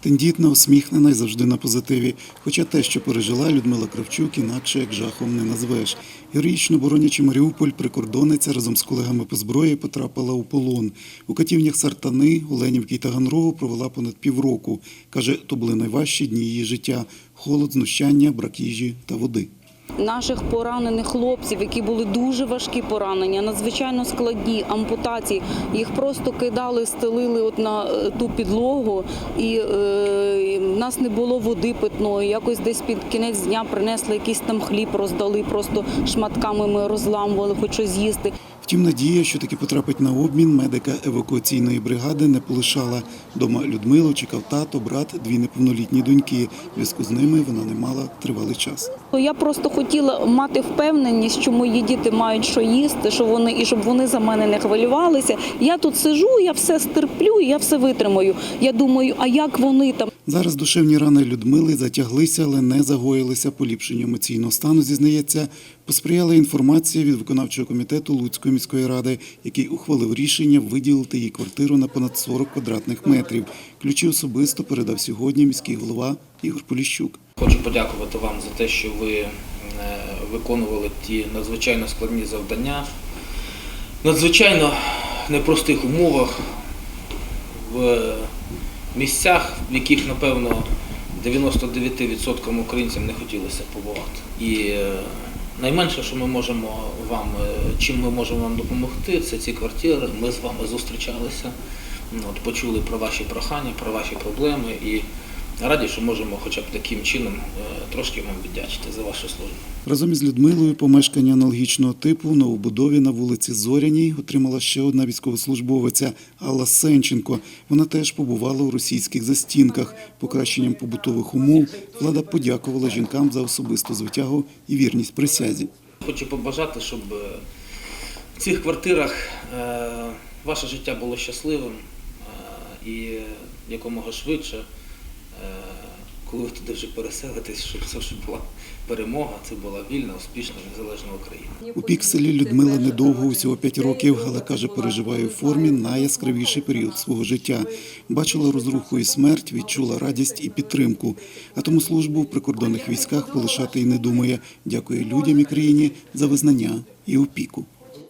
Тендітна, усміхнена і завжди на позитиві. Хоча те, що пережила Людмила Кравчук, інакше як жахом не назвеш. Героїчно боронячи Маріуполь, прикордонниця разом з колегами по зброї потрапила у полон. У катівнях Сартани, Оленівки та Ганрову провела понад півроку. Каже, то були найважчі дні її життя: холод, знущання, брак їжі та води. Наших поранених хлопців, які були дуже важкі поранення, надзвичайно складні ампутації. Їх просто кидали, стелили от на е, ту підлогу, і е, в нас не було води питної. Якось десь під кінець дня принесли якийсь там хліб, роздали просто шматками. Ми розламували, хоч з'їсти. Втім, надія, що таки потрапить на обмін, медика евакуаційної бригади не полишала. Дома Людмилу чекав тато, брат, дві неповнолітні доньки. Зв'язку з ними вона не мала тривалий час. Я просто хотіла мати впевненість, що мої діти мають що їсти, що вони і щоб вони за мене не хвилювалися. Я тут сижу, я все стерплю, я все витримаю. Я думаю, а як вони там? Зараз душевні рани Людмили затяглися, але не загоїлися. Поліпшенню емоційного стану, зізнається, посприяла інформація від виконавчого комітету Луцької міської ради, який ухвалив рішення виділити їй квартиру на понад 40 квадратних метрів. Ключі особисто передав сьогодні міський голова Ігор Поліщук. Хочу подякувати вам за те, що ви е, виконували ті надзвичайно складні завдання, надзвичайно непростих умовах, в місцях, в яких, напевно, 99% українцям не хотілося побувати. І е, найменше, що ми можемо вам, е, чим ми можемо вам допомогти, це ці квартири. Ми з вами зустрічалися, ну, от, почули про ваші прохання, про ваші проблеми і раді, що можемо хоча б таким чином е, трошки вам віддячити за вашу службу. Разом із Людмилою помешкання аналогічного типу в новобудові на вулиці Зоряній отримала ще одна військовослужбовиця Алла Сенченко. Вона теж побувала у російських застінках. Покращенням побутових умов влада подякувала жінкам за особисту звитягу і вірність присязі. Хочу побажати, щоб е, в цих квартирах е, ваше життя було щасливим і якомога швидше, коли ви туди вже переселитесь, щоб це вже була перемога, це була вільна, успішна, незалежна Україна. У пікселі Людмила недовго, усього 5 років, але каже, переживає у формі найяскравіший період свого життя. Бачила розруху і смерть, відчула радість і підтримку. А тому службу в прикордонних військах полишати і не думає. Дякує людям і країні за визнання і опіку.